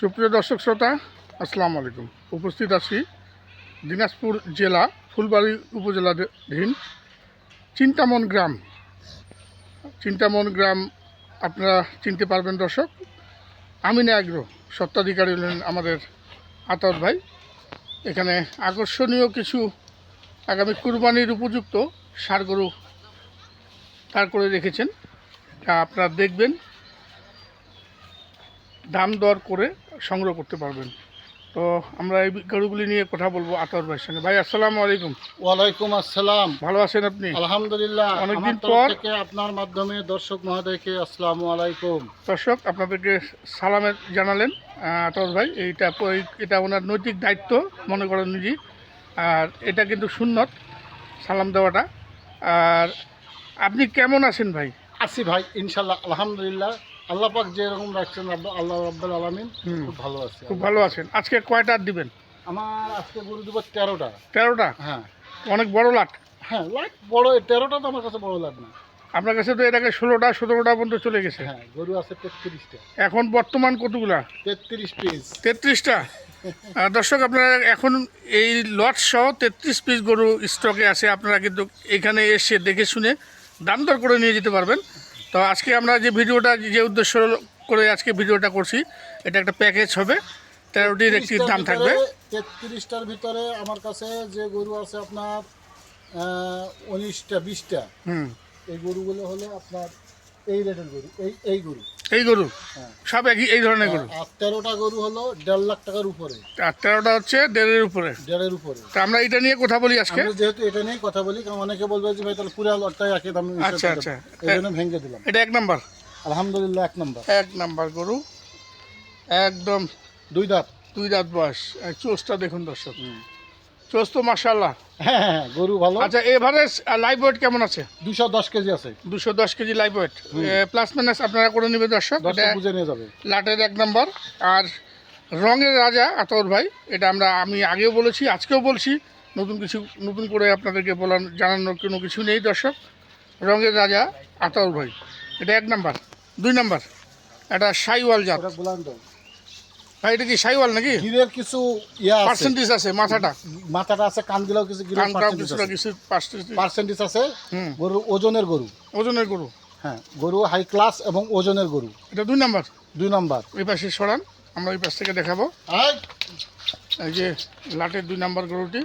সুপ্রিয় দর্শক শ্রোতা, আসসালামু আলাইকুম। উপস্থিত আছি দিনাজপুর জেলা ফুলবাড়ি উপজেলাধীন চিন্তামন গ্রাম। চিন্তামন গ্রাম আপনারা চিনতে পারবেন দর্শক, আমিনা আগ্রহ সত্ত্বাধিকারী হলেন আমাদের আতর ভাই। এখানে আকর্ষণীয় কিছু আগামী কুরবানির উপযুক্ত সার গরু তার করে রেখেছেন। তা আপনারা দেখবেন, দাম দর করে সংগ্রহ করতে পারবেন। তো আমরা এই গরুগুলি নিয়ে কথা বলব আতর ভাইয়ের সঙ্গে। ভাই আসসালামু আলাইকুম। ওয়ালাইকুম আসসালাম। ভালো আছেন আপনি? আলহামদুলিল্লাহ। অনেকদিন পর- থেকে আপনার মাধ্যমে দর্শক মহোদয়কে আসসালামু আলাইকুম। দর্শক আপনাদেরকে সালামের জানালেন আতর ভাই। এইটা এটা ওনার নৈতিক দায়িত্ব মনে করেন নিজে আর এটা কিন্তু সুন্নত সালাম দেওয়াটা। আর আপনি কেমন আছেন ভাই? আছি ভাই ইনশাল্লাহ আলহামদুলিল্লাহ। আল্লাহ পাক যেরকম রাখছেন আল্লাহ রাব্বুল আলামিন খুব ভালো আছে। খুব ভালো আছেন। আজকে কয়টা দিবেন? আমার আজকে গরু দিব তেরোটা। তেরোটা? হ্যাঁ। অনেক বড় লাট? হ্যাঁ লাখ বড় তেরোটা তো আমার কাছে বড় লাগ না। আপনার কাছে তো এটাকে ষোলোটা সতেরোটা পর্যন্ত চলে গেছে। হ্যাঁ গরু আছে তেত্রিশটা। এখন বর্তমান কতগুলা? তেত্রিশ পিস তেত্রিশটা? দর্শক আপনারা এখন এই লট সহ তেত্রিশ পিস গরু স্টকে আছে। আপনারা কিন্তু এখানে এসে দেখে শুনে দাম দর করে নিয়ে যেতে পারবেন। তো আজকে আমরা যে ভিডিওটা যে উদ্দেশ্য করে আজকে ভিডিওটা করছি এটা একটা প্যাকেজ হবে। তেরোটির একটি দাম থাকবে। তেত্রিশটার ভিতরে আমার কাছে যে গরু আছে আপনার উনিশটা বিশটা হুম। এই গরুগুলো হলো আপনার এই রেটের গরু এই এই গরু। এই গরু? সব একই এই ধরনের গরু? আর তেরোটা গরু হলো দেড় লাখ টাকার উপরে। আর তেরোটা হচ্ছে দেড়ের উপরে? দেড়ের উপরে। তা আমরা এটা নিয়ে কথা বলি আজকে? আমরা যেহেতু এটা নিয়ে কথা বলি কারণ অনেকে বলবে যে ভাই তাহলে পুরো লটটাই একই দাম আচ্ছা, আচ্ছা। এই জন্য ভেঙে দিলাম। এটা এক নাম্বার? আলহামদুলিল্লাহ এক নম্বর। এক নাম্বার গরু। একদম দুই দাঁত। দুই দাঁত বয়স। চোষটা দেখুন দর্শক। চোষ তো মাসাল্লাহ হ্যাঁ হ্যাঁ গরু ভালো। আচ্ছা এভারেজ লাইভ ওয়েট কেমন আছে? দুশো দশ কেজি আছে। দুশো দশ KG live weight plus minus আপনারা করে নেবেন দর্শক। বুঝে নিয়ে যাবে। লাটের এক নম্বর। আর রঙের রাজা আতর ভাই এটা আমরা আমি আগেও বলেছি আজকেও বলছি। নতুন কিছু নতুন করে আপনাদেরকে বলার জানানোর কোনো কিছু নেই দর্শক। রঙের রাজা আতর ভাই। এটা এক নাম্বার। দুই নাম্বার। এটা সাইওয়াল জাত। ভাই এটা কি সাইওয়াল নাকি? গিরের কিছু ইয়া আছে। পার্সেন্টেজ আছে মাথাটা। মাথাটা আছে কান দিলেও কিছু গিরের কানটাও কিছুটা কিছু পার্সেন্টেজ পার্সেন্টেজ আছে হুম। গরুর ওজনের গরু। ওজনের গরু। হ্যাঁ গরু হাই ক্লাস এবং ওজনের গরু। এটা দুই নাম্বার? দুই নম্বর। ওই পাশে সরান আমরা ওই পাশ থেকে দেখাবো। এই, এই যে লাটের দুই নাম্বার গরুটি।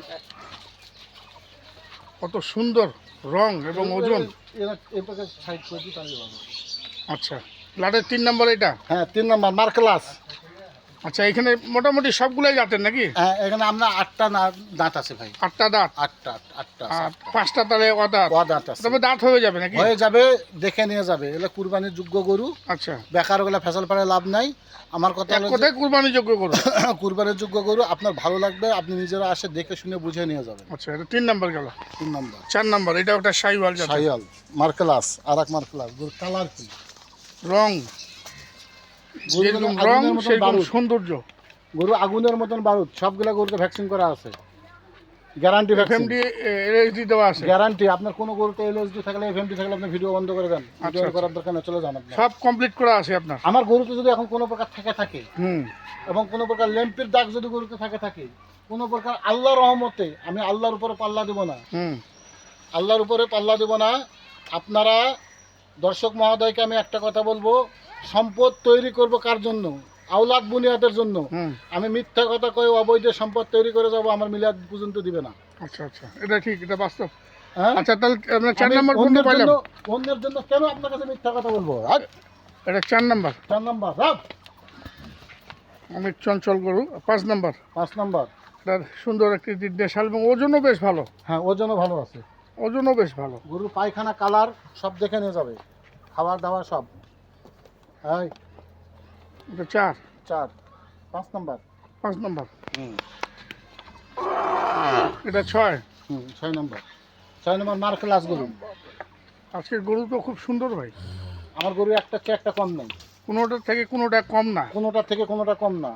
কত সুন্দর রং এবং ওজন। আচ্ছা লাটের তিন নাম্বার এটা? হ্যাঁ তিন নম্বর মার ক্লাস আচ্ছা এখানে মোটামুটি সবগুলাই দাঁতের নাকি? হ্যাঁ এখানে আমরা আটটা দাঁত আছে ভাই। আটটা দাঁত? আটটা আটটা পাঁচটা তাহলে অদাঁত দাঁত? আছে। তবে দাঁত হয়ে যাবে নাকি? হয়ে যাবে দেখে নিয়ে যাবে। এগুলো কুরবানির যোগ্য গরু। আচ্ছা। বেকার ওগুলো ফেসাল পাড়ে লাভ নাই। আমার কথা হলো কথায় কুরবানি যোগ্য গরু। কুরবানির যোগ্য গরু আপনার ভালো লাগবে আপনি নিজেরা আসে দেখে শুনে বুঝে নিয়ে যাবেন। আচ্ছা এটা তিন নাম্বার গেল। তিন নম্বর। চার নাম্বার এটা একটা সাইওয়াল সাইয়াল মার্কেলাস আর এক মার্কেলাস। কালার কি? রং। যেরকম রং সেরকম সৌন্দর্য। গরু আগুনের মতন বারুদ সবগুলা গরুতে ভ্যাকসিন করা আছে। গ্যারান্টি এফএমডি এলএসডি দেওয়া আছে। গ্যারান্টি আপনার কোনো গরুতে এলএসডি থাকলে এফএমডি থাকলে আপনি ভিডিও বন্ধ করে দেন। ভিডিও আচ্ছা। করার দরকার নেই চলে যান সব কমপ্লিট করা আছে আপনার। আমার গরুতে যদি এখন কোনো প্রকার থেকে থাকে। হুম। এবং কোনো প্রকার ল্যাম্পের দাগ যদি গরুতে থাকে থাকে কোনো প্রকার আল্লাহর রহমতে আমি আল্লাহর উপরে পাল্লা দেব না। হুম। আল্লাহর উপরে পাল্লা দেব না। আপনারা দর্শক মহোদয়কে আমি একটা কথা বলব সম্পদ তৈরি করব কার জন্য? আওলাদ বুনিয়াদের জন্য। হুম। আমি মিথ্যা কথা কয়ে অবৈধ সম্পদ তৈরি করে যাব আমার মিলাদ পর্যন্ত দিবে না। আচ্ছা আচ্ছা। এটা ঠিক এটা বাস্তব। হ্যাঁ? আচ্ছা তাহলে আমরা চার নম্বর পাইলাম জন্য অন্যের জন্য কেন আপনার কাছে মিথ্যা কথা বলব? আর এটা চার নাম্বার। চার নম্বর রাখ। অনেক চঞ্চল গরু পাঁচ নাম্বার। পাঁচ নম্বর। এটার সুন্দর একটি দেশাল এবং ওজনও বেশ ভালো। হ্যাঁ ওজনও ভালো আছে। ওজনও বেশ ভালো। গরুর পায়খানা কালার সব দেখে নিয়ে যাবে। খাবার দাবার সব। এই এটা চার। চার। পাঁচ নম্বর। পাঁচ নম্বর। হুম। এটা ছয়। হুম ছয় নম্বর। ছয় নম্বর মার ক্লাস গরু। আজকের গরু তো খুব সুন্দর ভাই। আমার গরু একটা চেয়ে একটা কম নেই। কোনোটার থেকে কোনোটা কম না। কোনোটার থেকে কোনোটা কম না।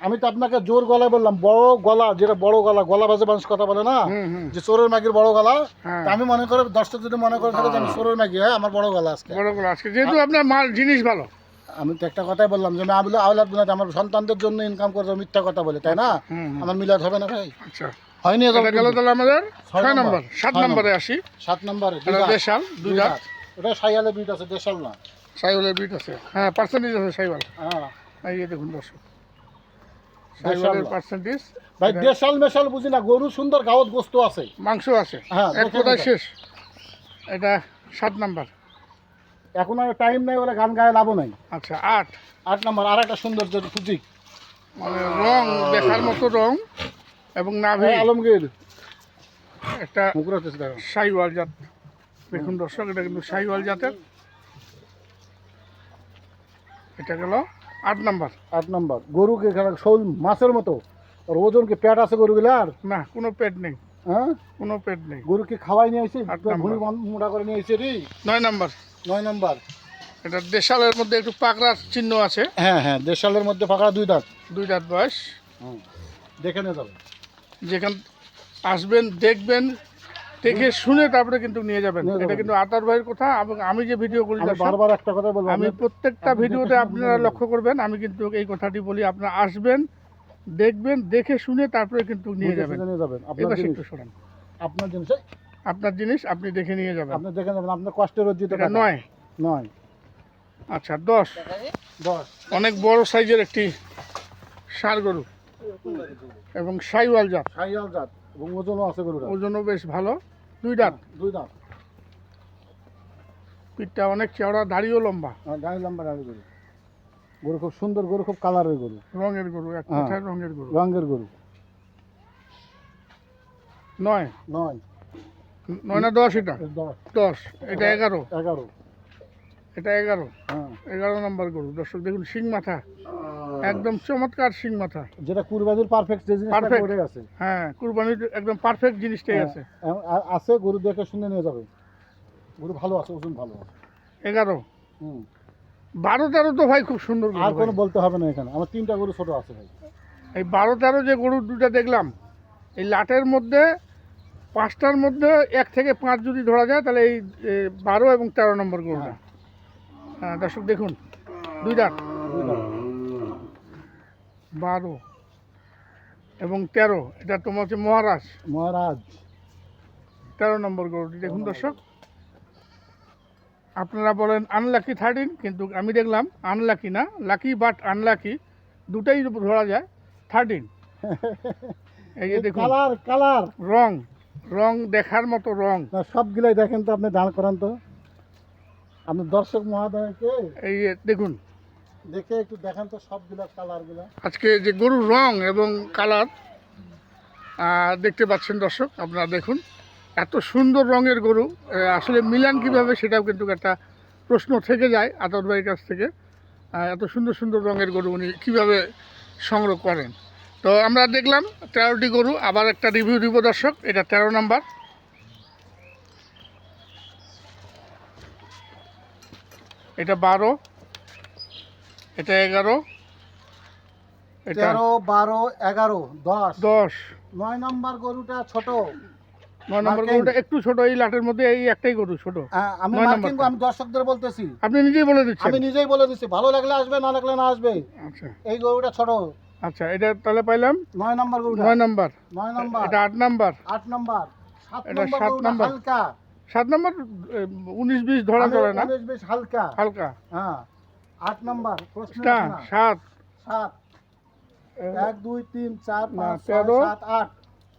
আমি তো আপনাকে জোর গলায় বললাম বড় গলা যেটা বড় গলা গলা বাজে মানুষ কথা বলে না যে চোরের মাগির বড় গলা হ্যাঁ। আমি মনে করে দর্শক যদি মনে করে থাকে যে আমি চোরের মাগি হ্যাঁ আমার বড় গলা আজকে। বড় গরু আজকে। যেহেতু আপনার মাল জিনিস ভালো। আমি তো একটা কথাই বললাম যে আমি আওলাদ বুনাতে আমার সন্তানদের জন্য ইনকাম করব মিথ্যা কথা বলে তাই না? হুম। আমার মিলাদ হবে না ভাই? আচ্ছা। হয়নি গেল তাহলে আমাদের ছয় নম্বর। সাত নম্বরে আসি। সাত নম্বরে দেশাল দুই দাঁত। ওটা সাইয়ালে বিট আছে দেশাল না। সাইওয়ালের বিট আছে। হ্যাঁ পার্সেন্টেজ আছে সাইওয়াল হ্যাঁ। এই দেখুন দর্শক। পার্সেন্টেজ ভাই দেশাল মেশাল বুঝি না গরু সুন্দর গাওত গোস্ত আছে। মাংস আছে। হ্যাঁ, এক কোথায় শেষ? এটা সাত নাম্বার। এখন আর টাইম নাই বলে গান গায়ে লাভও নাই। আচ্ছা আট। আট নম্বর আর একটা সুন্দর ফুজিক মানে রং দেখার মতো রং এবং নাভি। হ্যাঁ, আলমগীর। একটা সাইওয়াল জাত। দেখুন দর্শক এটা কিন্তু সাইওয়াল জাতের। এটা গেল আট নাম্বার। আট নম্বর। গরুকে শোল মাছের মতো। আর ওজন কি পেট আছে গরুগুলার? না কোনো পেট নেই। হ্যাঁ? কোনো পেট নেই। গরু কি খাওয়াই নিয়ে নম্বর। ঘুড়ি মোটা করে নিয়ে আইছি রে? নয় নাম্বার। নয় নম্বর। এটা দেশালের মধ্যে একটু পাকড়ার চিহ্ন আছে। হ্যাঁ হ্যাঁ দেশালের মধ্যে ফাঁকা দুই দাঁত। দুই দাঁত বয়স। দেখে নিয়ে যাবে যেখান আসবেন দেখবেন দেখে শুনে তারপরে কিন্তু নিয়ে যাবেন। এটা কিন্তু আতার ভাইয়ের কথা এবং আমি যে ভিডিও করি বারবার একটা কথা বলব আমি প্রত্যেকটা ভিডিওতে আপনারা লক্ষ্য করবেন আমি কিন্তু এই কথাটি বলি আপনারা আসবেন দেখবেন দেখে শুনে তারপরে কিন্তু নিয়ে যাবেন। এবার জিনিস একটু শোনেন আপনার জিনিস আপনার জিনিস আপনি দেখে নিয়ে যাবেন। আপনি দেখে যাবেন আপনার কষ্টের অর্জিত নয়। নয়। আচ্ছা দশ। দশ। অনেক বড় সাইজের একটি ষাঁড় গরু এবং সাইওয়াল জাত। সাইয়াল জাত এবং ওজনও আছে গরুটা ওজনও বেশ ভালো। দুই দাঁত। দুই দাঁত। পিঠটা অনেক চওড়া দাড়িও লম্বা। আর গাড়ি লম্বা গাড়ি গরু। গরু খুব সুন্দর গরু খুব কালারের গরু। রঙের গরু এক হ্যাঁ। কথায় রঙের গরু। রঙের গরু। নয়? নয়। নয় না দশ এটা? দশ। এটা এগারো? এগারো। এটা এগারো? হ্যাঁ। এগারো নম্বর গরু। দর্শক দেখুন শিং মাথা। একদম চমৎকার শিং মাথা। যেটা কুরবানির পারফেক্ট যে জিনিসটা. করে আছে হ্যাঁ কুরবানির একদম পারফেক্ট জিনিসটাই হ্যাঁ, আছে। আছে গরু দেখে শুনে নিয়ে যাবে। গরু ভালো আছে ওজন ভালো আছে। এগারো। হুম। বারো তেরো তো ভাই খুব সুন্দর আর। কোনো বলতে হবে না এখানে। আমার তিনটা গরু ছোট আছে ভাই। এই বারো তেরো যে গরু দুটা দেখলাম এই লাটের মধ্যে পাঁচটার মধ্যে এক থেকে পাঁচ যদি ধরা যায় তাহলে এই বারো এবং তেরো নম্বর গরুটা। হ্যাঁ দর্শক দেখুন দুই দাঁত। বারো এবং তেরো এটা তোমার হচ্ছে মহারাজ। মহারাজ। তেরো নম্বর গরুটি দেখুন দর্শক। আপনারা বলেন আনলাকি থার্টিন কিন্তু আমি দেখলাম আনলাকি না লাকি বাট আনলাকি দুটাই ধরা যায় থার্টিন এই যে দেখুন। কালার কালার রং রং দেখার মতো রং। সবগুলাই দেখেন তো আপনি দাঁড় করান তো। আপনি দর্শক মহাদয়কে। এই দেখুন দেখে একটু দেখান তো সবগুলা কালারগুলা। আজকে যে গরুর রং এবং কালার দেখতে পাচ্ছেন দর্শক, আপনারা দেখুন, এত সুন্দর রঙের গরু আসলে মিলান কীভাবে সেটাও কিন্তু একটা প্রশ্ন থেকে যায় আতর ভাইয়ের কাছ থেকে এত সুন্দর সুন্দর রঙের গরু উনি কীভাবে সংগ্রহ করেন। তো আমরা দেখলাম তেরোটি গরু, আবার একটা রিভিউ দিব দর্শক, এটা তেরো নাম্বার। এটা বারো এটা এগারো। তেরো বারো এগারো দশ। দশ। নয় নম্বর গরুটা ছোট। নয় নম্বর গরুটা একটু ছোট এই লাটের মধ্যে এই একটাই গরু ছোট। আমি মার্কিং আমি দর্শকদের বলতেছি। আপনি নিজেই বলে দিচ্ছেন। আমি নিজেই বলে দিচ্ছি। ভালো লাগলে আসবে না লাগলে না আসবে। আচ্ছা। এই গরুটা ছোট। আচ্ছা এটা তাহলে পাইলাম? নয় নম্বর গরুটা। নয় নাম্বার। নয় নম্বর। এটা আট নাম্বার। আট নম্বর। এটা সাত নম্বর। হালকা। সাত নাম্বার উনিশ বিশ ধরা যাবে না? উনিশ বিশ হালকা। হালকা। হ্যাঁ। আট নম্বর প্রশ্ন? সাত। সাত। এক দুই তিন চার পাঁচ তেরো। সাত আট।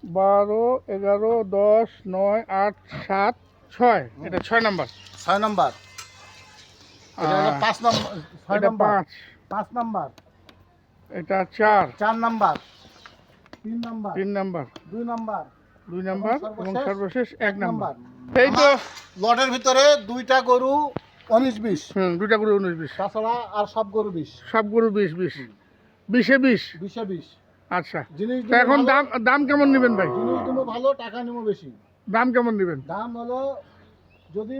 বারো এগারো দশ নয় আট সাত ছয়। এটা ছয় নাম্বার। ছয় নম্বর। পাঁচ নম্বর ছয় নম্বর। পাঁচ। পাঁচ নম্বর। এটা চার। চার নম্বর। তিন নম্বর। তিন নাম্বার। দুই নম্বর। দুই নাম্বার এবং সর্বশেষ এক নাম্বার। নম্বর। এই তো লটের ভিতরে দুইটা গরু উনিশ বিশ। হুম দুটা গরু উনিশ বিশ। তাছাড়া আর সব গরু বিশ। সব গরু বিশ বিশ। বিশে বিশ? বিশে বিশ। আচ্ছা। জিনিস তো এখন দাম দাম কেমন নেবেন ভাই? জিনিস দেবো ভালো টাকা নেব বেশি। দাম কেমন নেবেন? দাম হলো যদি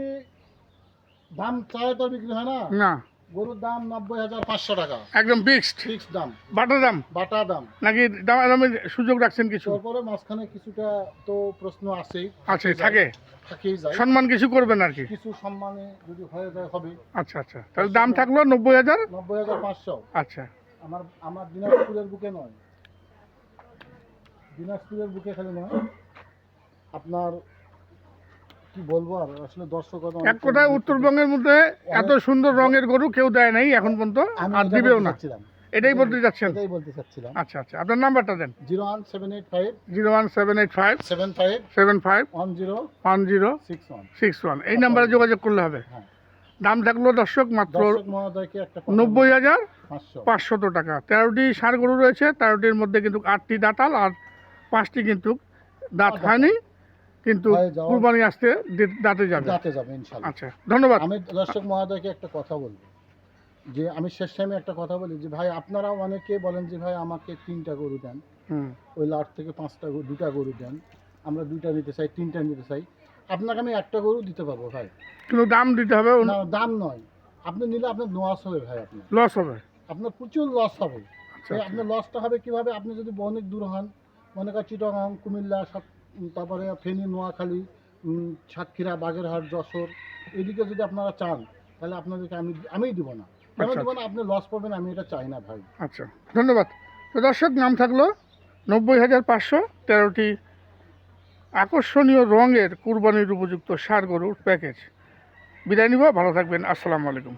দাম চায় তো বিক্রি হয় না? না। গরুর দাম নব্বই হাজার পাঁচশো টাকা। একদম ফিক্সড ফিক্স দাম। বাটার দাম? বাটা দাম। নাকি দামের সুযোগ রাখছেন কিছু? তারপরে মাঝখানে কিছুটা তো প্রশ্ন আছেই। আছে থাকে। থাকেই যায়। সম্মান কিছু করবেন আর কি। কিছু সম্মানে যদি হয়ে যায় হবে। আচ্ছা আচ্ছা। তাহলে দাম থাকল নব্বই হাজার? নব্বই হাজার পাঁচশো। আচ্ছা। আমার আমার দিনাজপুরের বুকে নয়। দিনাজপুরের বুকে খালি নয়। আপনার কি বলব আর? আসলে দর্শক এক কথায় উত্তরবঙ্গের মধ্যে এত সুন্দর রঙের গরু কেউ দেয় নাই এখন পর্যন্ত আর দিবেও না। এটাই বলতে যাচ্ছেন এটাই বলতে চাচ্ছিলাম। আচ্ছা আচ্ছা। আপনার নাম্বারটা দেন। Zero one seven eight five zero one seven eight five seven five seven five one zero one zero six one. Six one এই নাম্বারে যোগাযোগ করলে হবে। হ্যাঁ। দাম থাকল দর্শক মাত্র নব্বই হাজার পাঁচশত টাকা। তেরোটি ষাঁড় গরু রয়েছে তেরোটির মধ্যে কিন্তু আটটি দাঁতাল আর পাঁচটি কিন্তু দাঁত হয়নি। কিন্তু কুরবানি আসতে দাঁতে যাবে। যাতে যাবে ইনশাল্লাহ। আচ্ছা ধন্যবাদ। আমি দর্শক মহোদয়কে একটা কথা বলব। যে আমি শেষ টাইমে একটা কথা বলি যে ভাই আপনারা অনেকে বলেন যে ভাই আমাকে তিনটা গরু দেন। ওই লাট থেকে পাঁচটা গরু দুটা গরু দেন। আমরা দুইটা নিতে চাই তিনটা নিতে চাই। আপনাকে আমি একটা গরু দিতে পারব ভাই। কিন্তু দাম দিতে হবে না দাম নয়। আপনি নিলে আপনার লস হবে ভাই আপনার। লস হবে? আপনার প্রচুর লস হবে। আচ্ছা আপনার লসটা হবে কীভাবে? আপনি যদি অনেক দূর হন মনে করেন চিটগাং কুমিল্লা উম, তারপরে ফেনী নোয়াখালী সাতক্ষীরা বাগেরহাট যশোর এদিকে যদি আপনারা চান তাহলে আপনাদেরকে আমি আমিই দিব না। কেন আচ্ছা, দিব না? আপনি লস পাবেন আমি এটা চাই না ভাই। আচ্ছা ধন্যবাদ। তো দর্শক নাম থাকল নব্বই হাজার পাঁচশো তেরোটি আকর্ষণীয় রঙের কুরবানির উপযুক্ত সার গরুর প্যাকেজ। বিদায় নিব ভালো থাকবেন আসসালামু আলাইকুম।